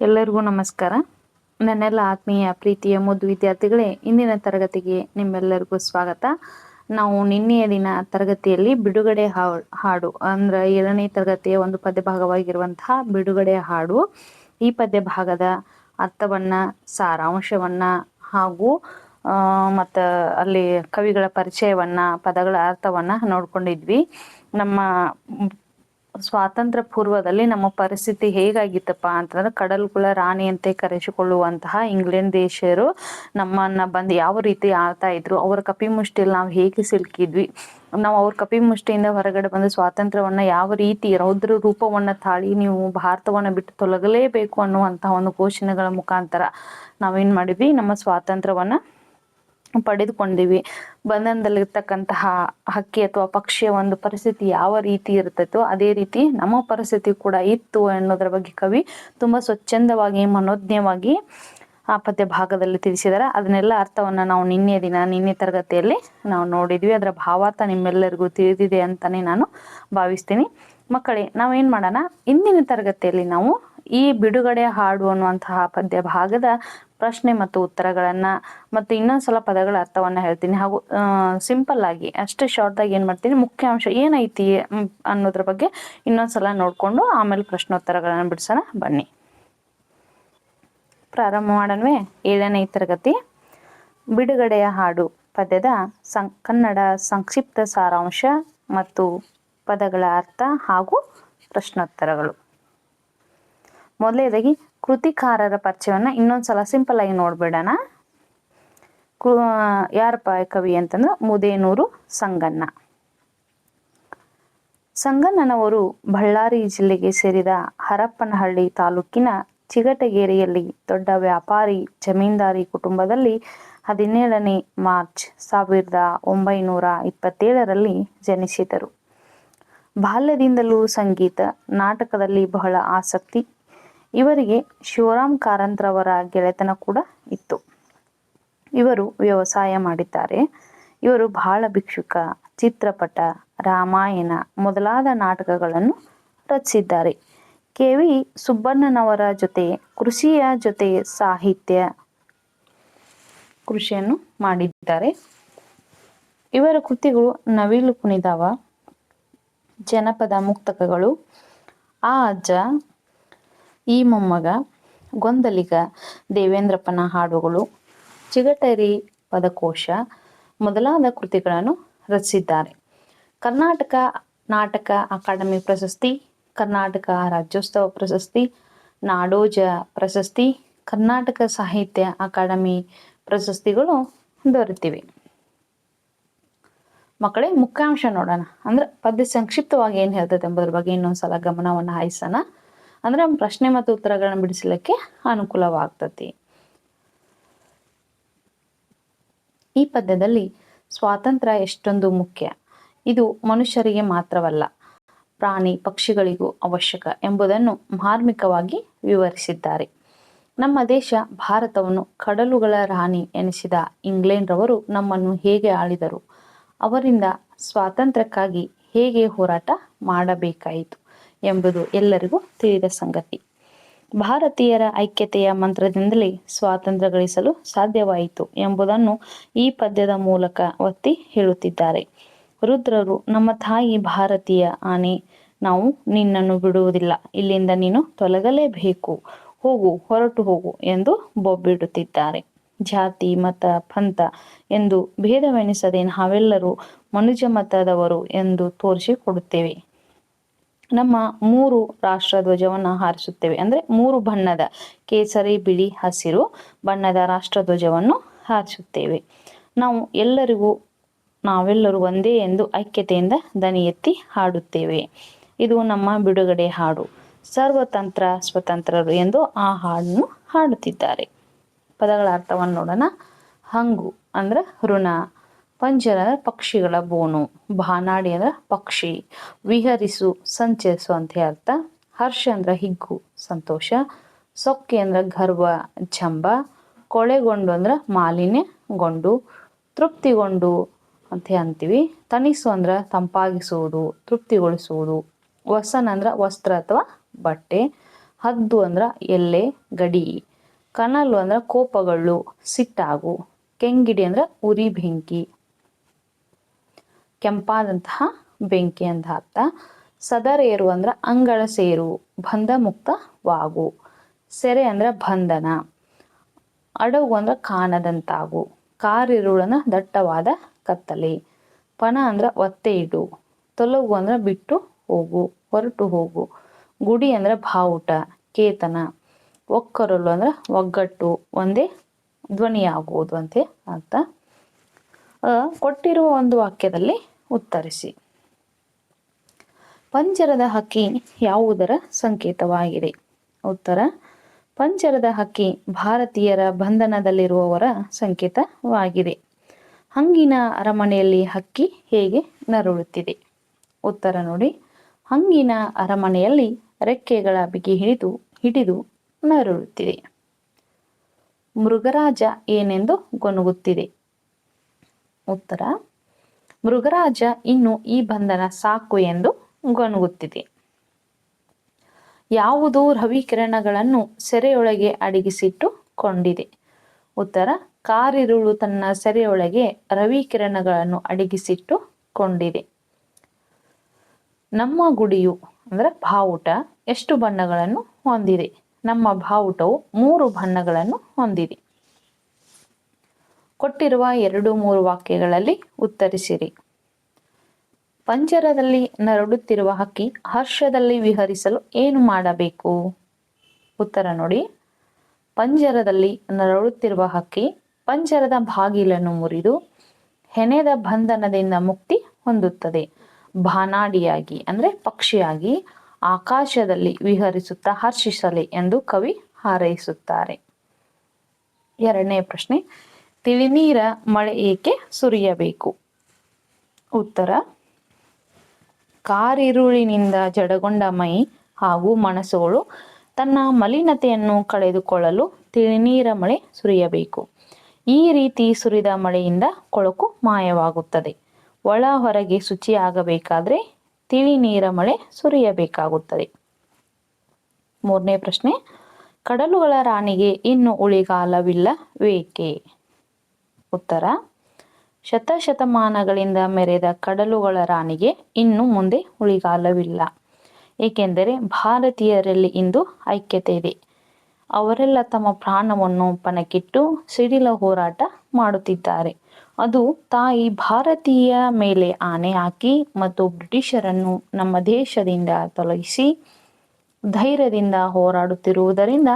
ಎಲ್ಲರಿಗೂ ನಮಸ್ಕಾರ. ನನ್ನೆಲ್ಲ ಆತ್ಮೀಯ ಪ್ರೀತಿಯ ಮುದ್ದು ವಿದ್ಯಾರ್ಥಿಗಳೇ, ಇಂದಿನ ತರಗತಿಗೆ ನಿಮ್ಮೆಲ್ಲರಿಗೂ ಸ್ವಾಗತ. ನಾವು ನಿನ್ನೆಯ ದಿನ ತರಗತಿಯಲ್ಲಿ ಬಿಡುಗಡೆ ಹಾಡು, ಅಂದ್ರೆ ಏಳನೇ ತರಗತಿಯ ಒಂದು ಪದ್ಯ ಭಾಗವಾಗಿರುವಂತಹ ಬಿಡುಗಡೆ ಹಾಡು. ಈ ಪದ್ಯ ಭಾಗದ ಅರ್ಥವನ್ನ, ಸಾರಾಂಶವನ್ನ ಹಾಗೂ ಮತ್ತ ಅಲ್ಲಿ ಕವಿಗಳ ಪರಿಚಯವನ್ನ, ಪದಗಳ ಅರ್ಥವನ್ನ ನೋಡ್ಕೊಂಡಿದ್ವಿ. ನಮ್ಮ ಸ್ವಾತಂತ್ರ್ಯ ಪೂರ್ವದಲ್ಲಿ ನಮ್ಮ ಪರಿಸ್ಥಿತಿ ಹೇಗಾಗಿತ್ತಪ್ಪ ಅಂತಂದ್ರೆ ಕಡಲ್ಗುಳ ರಾಣಿ ಅಂತ ಕರೆಸಿಕೊಳ್ಳುವಂತಹ ಇಂಗ್ಲೆಂಡ್ ದೇಶರು ನಮ್ಮನ್ನ ಬಂದು ಯಾವ ರೀತಿ ಆಳ್ತಾ ಇದ್ರು, ಅವರ ಕಪಿಮುಷ್ಟಿಯಲ್ಲಿ ನಾವು ಹೇಗೆ ಸಿಲುಕಿದ್ವಿ, ನಾವು ಅವ್ರ ಕಪಿಮುಷ್ಟಿಯಿಂದ ಹೊರಗಡೆ ಬಂದು ಸ್ವಾತಂತ್ರ್ಯವನ್ನ ಯಾವ ರೀತಿ ರೌದ್ರ ರೂಪವನ್ನ ತಾಳಿ ನೀವು ಭಾರತವನ್ನ ಬಿಟ್ಟು ತೊಲಗಲೇಬೇಕು ಅನ್ನುವಂತಹ ಒಂದು ಘೋಷಣೆಗಳ ಮುಖಾಂತರ ನಾವೇನ್ ಮಾಡಿದ್ವಿ, ನಮ್ಮ ಸ್ವಾತಂತ್ರ್ಯವನ್ನ ಪಡೆದುಕೊಂಡಿವಿ. ಬಂಧನದಲ್ಲಿರ್ತಕ್ಕಂತಹ ಹಕ್ಕಿ ಅಥವಾ ಪಕ್ಷಿಯ ಒಂದು ಪರಿಸ್ಥಿತಿ ಯಾವ ರೀತಿ ಇರ್ತೈತೋ ಅದೇ ರೀತಿ ನಮ್ಮ ಪರಿಸ್ಥಿತಿ ಕೂಡ ಇತ್ತು ಅನ್ನೋದ್ರ ಬಗ್ಗೆ ಕವಿ ತುಂಬಾ ಸ್ವಚ್ಛಂದವಾಗಿ, ಮನೋಜ್ಞವಾಗಿ ಆ ಪದ್ಯ ಭಾಗದಲ್ಲಿ ತಿಳಿಸಿದಾರೆ ಅದನ್ನೆಲ್ಲ ಅರ್ಥವನ್ನ ನಾವು ನಿನ್ನೆ ದಿನ, ನಿನ್ನೆ ತರಗತಿಯಲ್ಲಿ ನಾವು ನೋಡಿದ್ವಿ. ಅದರ ಭಾವಾರ್ಥ ನಿಮ್ಮೆಲ್ಲರಿಗೂ ತಿಳಿದಿದೆ ಅಂತಾನೆ ನಾನು ಭಾವಿಸ್ತೀನಿ. ಮಕ್ಕಳೇ, ನಾವೇನ್ ಮಾಡೋಣ? ಇಂದಿನ ತರಗತಿಯಲ್ಲಿ ನಾವು ಈ ಬಿಡುಗಡೆ ಹಾಡು ಅನ್ನುವಂತಹ ಪದ್ಯ ಭಾಗದ ಪ್ರಶ್ನೆ ಮತ್ತು ಉತ್ತರಗಳನ್ನ ಮತ್ತು ಇನ್ನೊಂದ್ಸಲ ಪದಗಳ ಅರ್ಥವನ್ನ ಹೇಳ್ತೀನಿ. ಹಾಗೂ ಸಿಂಪಲ್ ಆಗಿ ಅಷ್ಟೇ ಶಾರ್ಟ್ ಆಗಿ ಏನ್ ಮಾಡ್ತೀನಿ? ಮುಖ್ಯಾಂಶ ಏನೈತಿ ಅನ್ನೋದ್ರ ಬಗ್ಗೆ ಇನ್ನೊಂದ್ಸಲ ನೋಡ್ಕೊಂಡು ಆಮೇಲೆ ಪ್ರಶ್ನೋತ್ತರಗಳನ್ನ ಬಿಡಿಸೋಣ. ಬನ್ನಿ. ಪ್ರಾರಂಭ ಮಾಡನ್ವೆ ಏಳನೇ ತರಗತಿ. ಬಿಡುಗಡೆಯ ಹಾಡು ಪದ್ಯದ ಸಂ ಕನ್ನಡ ಸಂಕ್ಷಿಪ್ತ ಸಾರಾಂಶ ಮತ್ತು ಪದಗಳ ಅರ್ಥ ಹಾಗೂ ಪ್ರಶ್ನೋತ್ತರಗಳು. ಮೊದಲನೇದಾಗಿ ಕೃತಿಕಾರರ ಪರಿಚಯವನ್ನ ಇನ್ನೊಂದ್ಸಲ ಸಿಂಪಲ್ ಆಗಿ ನೋಡ್ಬಿಡೋಣ. ಕು ಯಾರಪ್ಪ ಕವಿ ಅಂತಂದ್ರೆ ಮುದೇನೂರು ಸಂಗಣ್ಣ. ಸಂಗಣ್ಣನವರು ಬಳ್ಳಾರಿ ಜಿಲ್ಲೆಗೆ ಸೇರಿದ ಹರಪ್ಪನಹಳ್ಳಿ ತಾಲೂಕಿನ ಚಿಗಟಗೇರಿಯಲ್ಲಿ ದೊಡ್ಡ ವ್ಯಾಪಾರಿ, ಜಮೀನ್ದಾರಿ ಕುಟುಂಬದಲ್ಲಿ ಹದಿನೇಳನೇ ಮಾರ್ಚ್ ಸಾವಿರದ ಒಂಬೈನೂರ ಇಪ್ಪತ್ತೇಳರಲ್ಲಿ ಜನಿಸಿದರು. ಬಾಲ್ಯದಿಂದಲೂ ಸಂಗೀತ, ನಾಟಕದಲ್ಲಿ ಬಹಳ ಆಸಕ್ತಿ ಇವರಿಗೆ ಶಿವರಾಮ್ ಕಾರಂತ್ರವರ ಗೆಳೆತನ ಕೂಡ ಇತ್ತು. ಇವರು ವ್ಯವಸಾಯ ಮಾಡಿದ್ದಾರೆ. ಇವರು ಬಹಳ ಭಿಕ್ಷುಕ, ಚಿತ್ರಪಟ, ರಾಮಾಯಣ ಮೊದಲಾದ ನಾಟಕಗಳನ್ನು ರಚಿಸಿದ್ದಾರೆ. ಕೆ. ವಿ. ಸುಬ್ಬಣ್ಣನವರ ಜೊತೆ, ಕೃಷಿಯ ಜೊತೆ ಸಾಹಿತ್ಯ ಕೃಷಿಯನ್ನು ಮಾಡಿದ್ದಾರೆ. ಇವರ ಕೃತಿಗಳು ನವಿಲು ಕುಣಿದವ, ಜನಪದ ಮುಕ್ತಕಗಳು, ಆ ಅಜ್ಜ ಈ ಮೊಮ್ಮಗ ಗೊಂದಲಿಗ ದೇವೇಂದ್ರಪ್ಪನ ಹಾಡುಗಳು, ಚಿಗಟರಿ ಪದಕೋಶ ಮೊದಲಾದ ಕೃತಿಗಳನ್ನು ರಚಿಸಿದ್ದಾರೆ. ಕರ್ನಾಟಕ ನಾಟಕ ಅಕಾಡೆಮಿ ಪ್ರಶಸ್ತಿ, ಕರ್ನಾಟಕ ರಾಜ್ಯೋತ್ಸವ ಪ್ರಶಸ್ತಿ, ನಾಡೋಜ ಪ್ರಶಸ್ತಿ, ಕರ್ನಾಟಕ ಸಾಹಿತ್ಯ ಅಕಾಡೆಮಿ ಪ್ರಶಸ್ತಿಗಳು ದೊರೆತಿವೆ. ಮಕ್ಕಳೇ, ಮುಖ್ಯಾಂಶ ನೋಡೋಣ. ಅಂದ್ರೆ ಪದ್ಯ ಸಂಕ್ಷಿಪ್ತವಾಗಿ ಏನ್ ಹೇಳ್ತದೆ ಎಂಬುದ್ರ ಬಗ್ಗೆ ಇನ್ನೊಂದ್ಸಲ ಗಮನವನ್ನು ಹಾಯಿಸೋಣ ಅಂದ್ರೆ ಪ್ರಶ್ನೆ ಮತ್ತು ಉತ್ತರಗಳನ್ನು ಬಿಡಿಸಲಿಕ್ಕೆ ಅನುಕೂಲವಾಗ್ತತಿ. ಈ ಪದ್ಯದಲ್ಲಿ ಸ್ವಾತಂತ್ರ್ಯ ಎಷ್ಟೊಂದು ಮುಖ್ಯ. ಇದು ಮನುಷ್ಯರಿಗೆ ಮಾತ್ರವಲ್ಲ, ಪ್ರಾಣಿ ಪಕ್ಷಿಗಳಿಗೂ ಅವಶ್ಯಕ ಎಂಬುದನ್ನು ಮಾರ್ಮಿಕವಾಗಿ ವಿವರಿಸಿದ್ದಾರೆ. ನಮ್ಮ ದೇಶ ಭಾರತವನ್ನು ಕಡಲುಗಳ ರಾಣಿ ಎನಿಸಿದ ಇಂಗ್ಲೆಂಡ್ರವರು ನಮ್ಮನ್ನು ಹೇಗೆ ಆಳಿದರು, ಅವರಿಂದ ಸ್ವಾತಂತ್ರ್ಯಕ್ಕಾಗಿ ಹೇಗೆ ಹೋರಾಟ ಮಾಡಬೇಕಾಯಿತು ಎಂಬುದು ಎಲ್ಲರಿಗೂ ತಿಳಿದ ಸಂಗತಿ. ಭಾರತೀಯರ ಐಕ್ಯತೆಯ ಮಂತ್ರದಿಂದಲೇ ಸ್ವಾತಂತ್ರ್ಯ ಗಳಿಸಲು ಸಾಧ್ಯವಾಯಿತು ಎಂಬುದನ್ನು ಈ ಪದ್ಯದ ಮೂಲಕ ಒತ್ತಿ ಹೇಳುತ್ತಿದ್ದಾರೆ. ರುದ್ರರು, ನಮ್ಮ ತಾಯಿ ಭಾರತೀಯ ಆನೆ, ನಾವು ನಿನ್ನನ್ನು ಬಿಡುವುದಿಲ್ಲ. ಇಲ್ಲಿಂದ ನೀನು ತೊಲಗಲೇಬೇಕು. ಹೋಗು, ಹೊರಟು ಹೋಗು ಎಂದು ಬೊಬ್ಬಿಡುತ್ತಿದ್ದಾರೆ. ಜಾತಿ, ಮತ, ಪಂಥ ಎಂದು ಭೇದವೆನಿಸದೆ ನಾವೆಲ್ಲರೂ ಮನುಜ ಮತದವರು ಎಂದು ತೋರಿಸಿಕೊಡುತ್ತೇವೆ. ನಮ್ಮ ಮೂರು ರಾಷ್ಟ್ರ ಧ್ವಜವನ್ನು ಹಾರಿಸುತ್ತೇವೆ. ಅಂದರೆ ಮೂರು ಬಣ್ಣದ, ಕೇಸರಿ, ಬಿಳಿ, ಹಸಿರು ಬಣ್ಣದ ರಾಷ್ಟ್ರ ಧ್ವಜವನ್ನು ಹಾರಿಸುತ್ತೇವೆ. ನಾವು ಎಲ್ಲರಿಗೂ, ನಾವೆಲ್ಲರೂ ಒಂದೇ ಎಂದು ಐಕ್ಯತೆಯಿಂದ ದನಿ ಎತ್ತಿ ಹಾಡುತ್ತೇವೆ. ಇದು ನಮ್ಮ ಬಿಡುಗಡೆ ಹಾಡು. ಸರ್ವತಂತ್ರ, ಸ್ವತಂತ್ರರು ಎಂದು ಆ ಹಾಡನ್ನು ಹಾಡುತ್ತಿದ್ದಾರೆ. ಪದಗಳ ಅರ್ಥವನ್ನು ನೋಡೋಣ. ಹಂಗು ಅಂದ್ರೆ ಋಣ. ಪಂಜರ ಪಕ್ಷಿಗಳ ಬೋನು, ಬಾನಾಡಿ ಅಂದ್ರೆ ಪಕ್ಷಿ, ವಿಹರಿಸು, ಸಂಚರಿಸು ಅಂತ ಅರ್ಥ ಹರ್ಷ ಅಂದ್ರೆ ಹಿಗ್ಗು, ಸಂತೋಷ, ಸೊಕ್ಕೆ ಅಂದ್ರೆ ಗರ್ವ, ಜಂಬ, ಕೊಳೆಗೊಂಡು ಅಂದ್ರೆ ಮಾಲಿನ್ಯಗೊಂಡು ತೃಪ್ತಿಗೊಂಡು ಅಂತ ಅಂತೀವಿ. ತಣಿಸು ಅಂದ್ರೆ ತಂಪಾಗಿಸುವುದು, ತೃಪ್ತಿಗೊಳಿಸುವುದು. ವಸನ ಅಂದ್ರೆ ವಸ್ತ್ರ ಅಥವಾ ಬಟ್ಟೆ. ಹದ್ದು ಅಂದ್ರೆ ಎಲ್ಲೆ ಗಡಿ. ಕನಲು ಅಂದ್ರೆ ಕೋಪಗಳು, ಸಿಟ್ಟಾಗು. ಕೆಂಗಿಡಿ ಅಂದ್ರೆ ಉರಿ ಬೆಂಕಿ. ಕೆಂಪಾದಂತಹ ಬೆಂಕಿ ಅಂತ ಅರ್ಥ. ಸದರೇರು ಅಂದ್ರೆ ಅಂಗಳ ಸೇರು, ಬಂಧ ಮುಕ್ತವಾಗು ಸೆರೆ ಅಂದ್ರೆ ಬಂಧನ. ಅಡಗು ಅಂದ್ರೆ ಕಾಣದಂತಾಗು. ಕಾರಿರುಳನ ದಟ್ಟವಾದ ಕತ್ತಲೆ. ಪಣ ಅಂದ್ರೆ ಒತ್ತೆ ಇಡು. ತೊಲಗು ಅಂದ್ರೆ ಬಿಟ್ಟು ಹೋಗು, ಹೊರಟು ಹೋಗು. ಗುಡಿ ಅಂದ್ರೆ ಬಾವುಟ, ಕೇತನ. ಒಕ್ಕರಲು ಅಂದ್ರೆ ಒಗ್ಗಟ್ಟು, ಒಂದೇ ಧ್ವನಿಯಾಗುವುದು ಅಂತೆ ಅರ್ಥ. ಕೊಟ್ಟಿರುವ ಒಂದು ವಾಕ್ಯದಲ್ಲಿ ಉತ್ತರಿಸಿ. ಪಂಜರದ ಹಕ್ಕಿ ಯಾವುದರ ಸಂಕೇತವಾಗಿದೆ? ಉತ್ತರ, ಪಂಜರದ ಹಕ್ಕಿ ಭಾರತೀಯರ ಬಂಧನದಲ್ಲಿರುವವರ ಸಂಕೇತವಾಗಿದೆ. ಹಂಗಿನ ಅರಮನೆಯಲ್ಲಿ ಹಕ್ಕಿ ಹೇಗೆ ನರಳುತ್ತಿದೆ? ಉತ್ತರ ನೋಡಿ, ಹಂಗಿನ ಅರಮನೆಯಲ್ಲಿ ರೆಕ್ಕೆಗಳ ಬಿಗಿ ಹಿಡಿದು ಹಿಡಿದು ನರಳುತ್ತಿದೆ. ಮೃಗರಾಜ ಏನೆಂದು ಗೊನುಗುತ್ತಿದೆ ಉತ್ತರ. ಮೃಗರಾಜ ಇನ್ನು ಈ ಬಂಧನ ಸಾಕು ಎಂದು ಗೊನುಗುತ್ತಿದೆ ಯಾವುದು ರವಿಕಿರಣಗಳನ್ನು ಸೆರೆಯೊಳಗೆ ಅಡಗಿಸಿಟ್ಟುಕೊಂಡಿದೆ ಉತ್ತರ, ಕಾರಿರುಳು ತನ್ನ ಸೆರೆಯೊಳಗೆ ರವಿಕಿರಣಗಳನ್ನು ಅಡಗಿಸಿಟ್ಟುಕೊಂಡಿದೆ ನಮ್ಮ ಗುಡಿಯು, ಅಂದ್ರೆ ಬಾವುಟ, ಎಷ್ಟು ಬಣ್ಣಗಳನ್ನು ಹೊಂದಿದೆ? ನಮ್ಮ ಬಾವುಟವು ಮೂರು ಬಣ್ಣಗಳನ್ನು ಹೊಂದಿದೆ. ಕೊಟ್ಟಿರುವ ಎರಡು ಮೂರು ವಾಕ್ಯಗಳಲ್ಲಿ ಉತ್ತರಿಸಿರಿ. ಪಂಜರದಲ್ಲಿ ನರಡುತ್ತಿರುವ ಹಕ್ಕಿ ಹರ್ಷದಲ್ಲಿ ವಿಹರಿಸಲು ಏನು ಮಾಡಬೇಕು? ಉತ್ತರ ನೋಡಿ. ಪಂಜರದಲ್ಲಿ ನರಳುತ್ತಿರುವ ಹಕ್ಕಿ ಪಂಜರದ ಬಾಗಿಲನ್ನು ಮುರಿದು ಹೆಣೆದ ಬಂಧನದಿಂದ ಮುಕ್ತಿ ಹೊಂದುತ್ತದೆ. ಬಾನಾಡಿಯಾಗಿ ಅಂದ್ರೆ ಪಕ್ಷಿಯಾಗಿ ಆಕಾಶದಲ್ಲಿ ವಿಹರಿಸುತ್ತಾ ಹರ್ಷಿಸಲಿ ಎಂದು ಕವಿ ಹಾರೈಸುತ್ತಾರೆ. ಎರಡನೇ ಪ್ರಶ್ನೆ. ತಿಳಿನೀರ ಮಳೆ ಏಕೆ ಸುರಿಯಬೇಕು? ಉತ್ತರ. ಕಾರಿರುಳಿನಿಂದ ಜಡಗೊಂಡ ಮೈ ಹಾಗೂ ಮನಸ್ಸುಗಳು ತನ್ನ ಮಲಿನತೆಯನ್ನು ಕಳೆದುಕೊಳ್ಳಲು ತಿಳಿನೀರ ಮಳೆ ಸುರಿಯಬೇಕು. ಈ ರೀತಿ ಸುರಿದ ಮಳೆಯಿಂದ ಕೊಳಕು ಮಾಯವಾಗುತ್ತದೆ. ಒಳ ಹೊರಗೆ ಶುಚಿಯಾಗಬೇಕಾದರೆ ತಿಳಿನೀರ ಮಳೆ ಸುರಿಯಬೇಕಾಗುತ್ತದೆ. ಮೂರನೇ ಪ್ರಶ್ನೆ. ಕಡಲುಗಳ ರಾಣಿಗೆ ಇನ್ನು ಉಳಿಗಾಲವಿಲ್ಲ ವೇಕೆ ಉತ್ತರ. ಶತಶತಮಾನಗಳಿಂದ ಮೆರೆದ ಕಡಲುಗಳ ರಾಣಿಗೆ ಇನ್ನು ಮುಂದೆ ಉಳಿಗಾಲವಿಲ್ಲ ಏಕೆಂದರೆ ಭಾರತೀಯರಲ್ಲಿ ಇಂದು ಐಕ್ಯತೆ ಇದೆ. ಅವರೆಲ್ಲ ತಮ್ಮ ಪ್ರಾಣವನ್ನು ಪಣಕ್ಕಿಟ್ಟು ಸಿಡಿಲ ಹೋರಾಟ ಮಾಡುತ್ತಿದ್ದಾರೆ. ಅದು ತಾಯಿ ಭಾರತೀಯ ಮೇಲೆ ಆನೆ ಹಾಕಿ ಮತ್ತು ಬ್ರಿಟಿಷರನ್ನು ನಮ್ಮ ದೇಶದಿಂದ ತೊಲಗಿಸಿ ಧೈರ್ಯದಿಂದ ಹೋರಾಡುತ್ತಿರುವುದರಿಂದ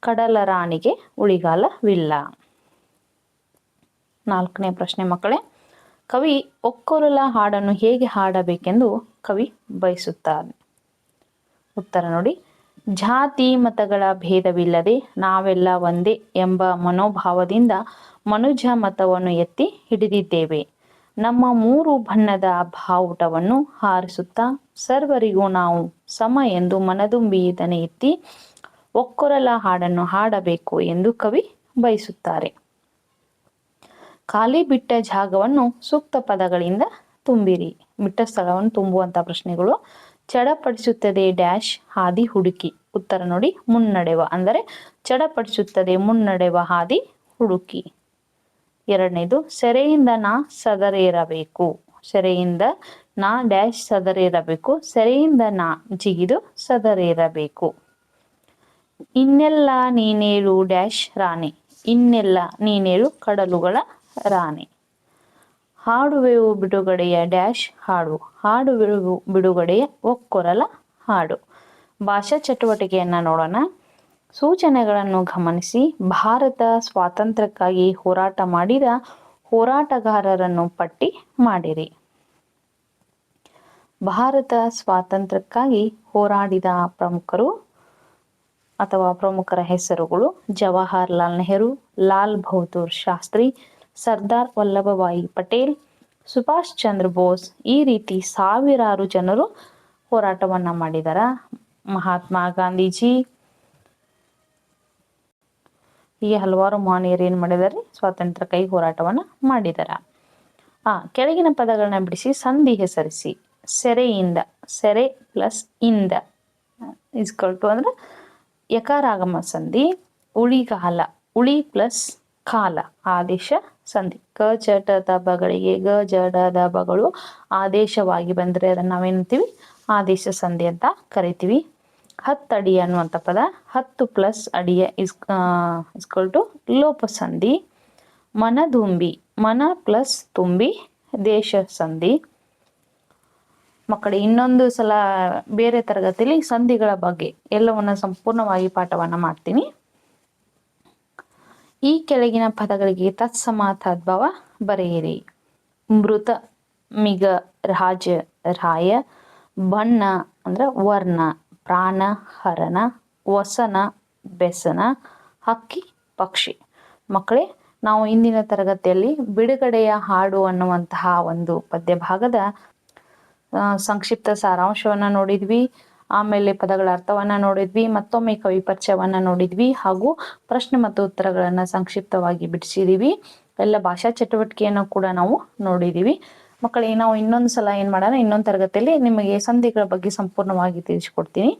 ಕಡಲ ರಾಣಿಗೆ ಉಳಿಗಾಲವಿಲ್ಲ ನಾಲ್ಕನೇ ಪ್ರಶ್ನೆ ಮಕ್ಕಳೇ, ಕವಿ ಒಕ್ಕೊರಲ ಹಾಡನ್ನು ಹೇಗೆ ಹಾಡಬೇಕೆಂದು ಕವಿ ಬಯಸುತ್ತಾರೆ ಉತ್ತರ ನೋಡಿ, ಜಾತಿ ಮತಗಳ ಭೇದವಿಲ್ಲದೆ ನಾವೆಲ್ಲ ಒಂದೇ ಎಂಬ ಮನೋಭಾವದಿಂದ ಮನುಜ ಮತವನ್ನು ಎತ್ತಿ ಹಿಡಿದಿದ್ದೇವೆ. ನಮ್ಮ ಮೂರು ಬಣ್ಣದ ಬಾವುಟವನ್ನು ಹಾರಿಸುತ್ತಾ ಸರ್ವರಿಗೂ ನಾವು ಸಮ ಎಂದು ಮನದುಂಬಿ ದನೆ ಎತ್ತಿ ಒಕ್ಕೊರಲ ಹಾಡನ್ನು ಹಾಡಬೇಕು ಎಂದು ಕವಿ ಬಯಸುತ್ತಾರೆ. ಖಾಲಿ ಬಿಟ್ಟ ಜಾಗವನ್ನು ಸೂಕ್ತ ಪದಗಳಿಂದ ತುಂಬಿರಿ. ಬಿಟ್ಟ ಸ್ಥಳವನ್ನು ತುಂಬುವಂತ ಪ್ರಶ್ನೆಗಳು. ಚಡಪಡಿಸುತ್ತದೆ ಡ್ಯಾಶ್ ಹಾದಿ ಹುಡುಕಿ. ಉತ್ತರ ನೋಡಿ, ಮುನ್ನಡೆವ. ಅಂದರೆ, ಚಡಪಡಿಸುತ್ತದೆ, ಮುನ್ನಡೆವ ಹಾದಿ ಹುಡುಕಿ. ಎರಡನೇದು, ಸೆರೆಯಿಂದ ನಾ ಸದರೇರಬೇಕು. ಸೆರೆಯಿಂದ ನಾ ಡ್ಯಾಶ್ ಸದರೇರಬೇಕು. ಸೆರೆಯಿಂದ ನಾ ಜಿಗಿದು ಸದರೇರಬೇಕು. ಇನ್ನೆಲ್ಲ ನೀನೇಳು ಡ್ಯಾಶ್ ರಾಣಿ. ಇನ್ನೆಲ್ಲ ನೀನೇಳು ಕಡಲುಗಳ ರಾಣಿ. ಹಾಡುವೆವು ಬಿಡುಗಡೆಯ ಡ್ಯಾಶ್ ಹಾಡು, ಹಾಡುವೆವು ಬಿಡುಗಡೆಯ ಒಕ್ಕೊರಲ ಹಾಡು. ಭಾಷಾ ಚಟುವಟಿಕೆಯನ್ನು ನೋಡೋಣ. ಸೂಚನೆಗಳನ್ನು ಗಮನಿಸಿ. ಭಾರತ ಸ್ವಾತಂತ್ರ್ಯಕ್ಕಾಗಿ ಹೋರಾಟ ಮಾಡಿದ ಹೋರಾಟಗಾರರನ್ನು ಪಟ್ಟಿ ಮಾಡಿರಿ. ಭಾರತ ಸ್ವಾತಂತ್ರ್ಯಕ್ಕಾಗಿ ಹೋರಾಡಿದ ಪ್ರಮುಖರು ಅಥವಾ ಪ್ರಮುಖರ ಹೆಸರುಗಳು ಜವಾಹರ್ಲಾಲ್ ನೆಹರು, ಲಾಲ್ ಬಹದ್ದೂರ್ ಶಾಸ್ತ್ರಿ ಸರ್ದಾರ್ ವಲ್ಲಭಭಾಯಿ ಪಟೇಲ್, ಸುಭಾಷ್ ಚಂದ್ರ ಬೋಸ್ ಈ ರೀತಿ ಸಾವಿರಾರು ಜನರು ಹೋರಾಟವನ್ನ ಮಾಡಿದಾರ. ಮಹಾತ್ಮ ಗಾಂಧೀಜಿ ಹೀಗೆ ಹಲವಾರು ಮಹನೀಯರು ಏನು ಮಾಡಿದಾರೆ? ಸ್ವಾತಂತ್ರ್ಯ ಕೈ ಹೋರಾಟವನ್ನ ಮಾಡಿದಾರ. ಆ, ಕೆಳಗಿನ ಪದಗಳನ್ನ ಬಿಡಿಸಿ ಸಂಧಿ ಹೆಸರಿಸಿ. ಸೆರೆಯಿಂದ, ಸೆರೆ ಪ್ಲಸ್ ಇಂದ. ಇಸ್ಕೊಳ್ಟು ಅಂದ್ರೆ ಯಕಾರಾಗಮ ಸಂಧಿ, ಉಳಿಗಾಲ, ಉಳಿ ಪ್ಲಸ್ ಕಾಲ ಆದೇಶ ಸಂಧಿ. ಕ ಚಟ ತ ಗ ಜಡ ಡ, ದ ಬಗಳು ಆದೇಶವಾಗಿ ಬಂದರೆ ಅದನ್ನು ನಾವೇನಂತೀವಿ ಆದೇಶ ಸಂಧಿ ಅಂತ ಕರಿತೀವಿ. ಅಡಿ ಅನ್ನುವಂಥ ಪದ. ಹತ್ತು ಪ್ಲಸ್ ಅಡಿಯ ಇಸ್ ಇಸ್ಕೊಲ್ ಟು ಲೋಪ ಸಂಧಿ. ಮನದುಂಬಿ ಮನ ಪ್ಲಸ್ ತುಂಬಿ ದೇಶ ಸಂಧಿ. ಮಕ್ಕಳಿಗೆ ಇನ್ನೊಂದು ಸಲ ಬೇರೆ ತರಗತಿಯಲ್ಲಿ ಸಂಧಿಗಳ ಬಗ್ಗೆ ಎಲ್ಲವನ್ನು ಸಂಪೂರ್ಣವಾಗಿ ಪಾಠವನ್ನು ಮಾಡ್ತೀನಿ. ಈ ಕೆಳಗಿನ ಪದಗಳಿಗೆ ತತ್ಸಮಾತದ್ಭವ ಬರೆಯಿರಿ. ಮೃತ, ಮಿಗ, ರಾಜ, ರಾಯ, ಬಣ್ಣ ಅಂದ್ರೆ ವರ್ಣ, ಪ್ರಾಣ, ಹರಣ, ವಸನ, ಬೆಸನ, ಹಕ್ಕಿ, ಪಕ್ಷಿ. ಮಕ್ಕಳೇ, ನಾವು ಇಂದಿನ ತರಗತಿಯಲ್ಲಿ ಬಿಡುಗಡೆಯ ಹಾಡು ಅನ್ನುವಂತಹ ಒಂದು ಪದ್ಯ ಭಾಗದ ಸಂಕ್ಷಿಪ್ತ ಸಾರಾಂಶವನ್ನು ನೋಡಿದ್ವಿ. ಆಮೇಲೆ ಪದಗಳ ಅರ್ಥವನ್ನ ನೋಡಿದ್ವಿ, ಮತ್ತೊಮ್ಮೆ ಕವಿ ಪರಿಚಯವನ್ನ ನೋಡಿದ್ವಿ ಹಾಗೂ ಪ್ರಶ್ನೆ ಮತ್ತು ಉತ್ತರಗಳನ್ನ ಸಂಕ್ಷಿಪ್ತವಾಗಿ ಬಿಡಿಸಿದೀವಿ. ಎಲ್ಲ ಭಾಷಾ ಚಟುವಟಿಕೆಯನ್ನು ಕೂಡ ನಾವು ನೋಡಿದೀವಿ. ಮಕ್ಕಳಿಗೆ ನಾವು ಇನ್ನೊಂದು ಸಲ ಏನು ಮಾಡೋಣ, ಇನ್ನೊಂದು ತರಗತಿಯಲ್ಲಿ ನಿಮಗೆ ಸಂಧಿಗಳ ಬಗ್ಗೆ ಸಂಪೂರ್ಣವಾಗಿ ತಿಳಿಸ್ಕೊಡ್ತೀನಿ.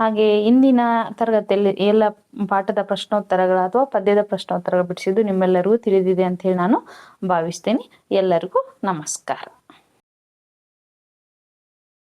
ಹಾಗೆ ಇಂದಿನ ತರಗತಿಯಲ್ಲಿ ಎಲ್ಲ ಪಾಠದ ಪ್ರಶ್ನೋತ್ತರಗಳು ಅಥವಾ ಪದ್ಯದ ಪ್ರಶ್ನೋತ್ತರಗಳು ಬಿಡಿಸಿದ್ದು ನಿಮ್ಮೆಲ್ಲರಿಗೂ ತಿಳಿದಿದೆ ಅಂತ ಹೇಳಿ ನಾನು ಭಾವಿಸ್ತೀನಿ. ಎಲ್ಲರಿಗೂ ನಮಸ್ಕಾರ.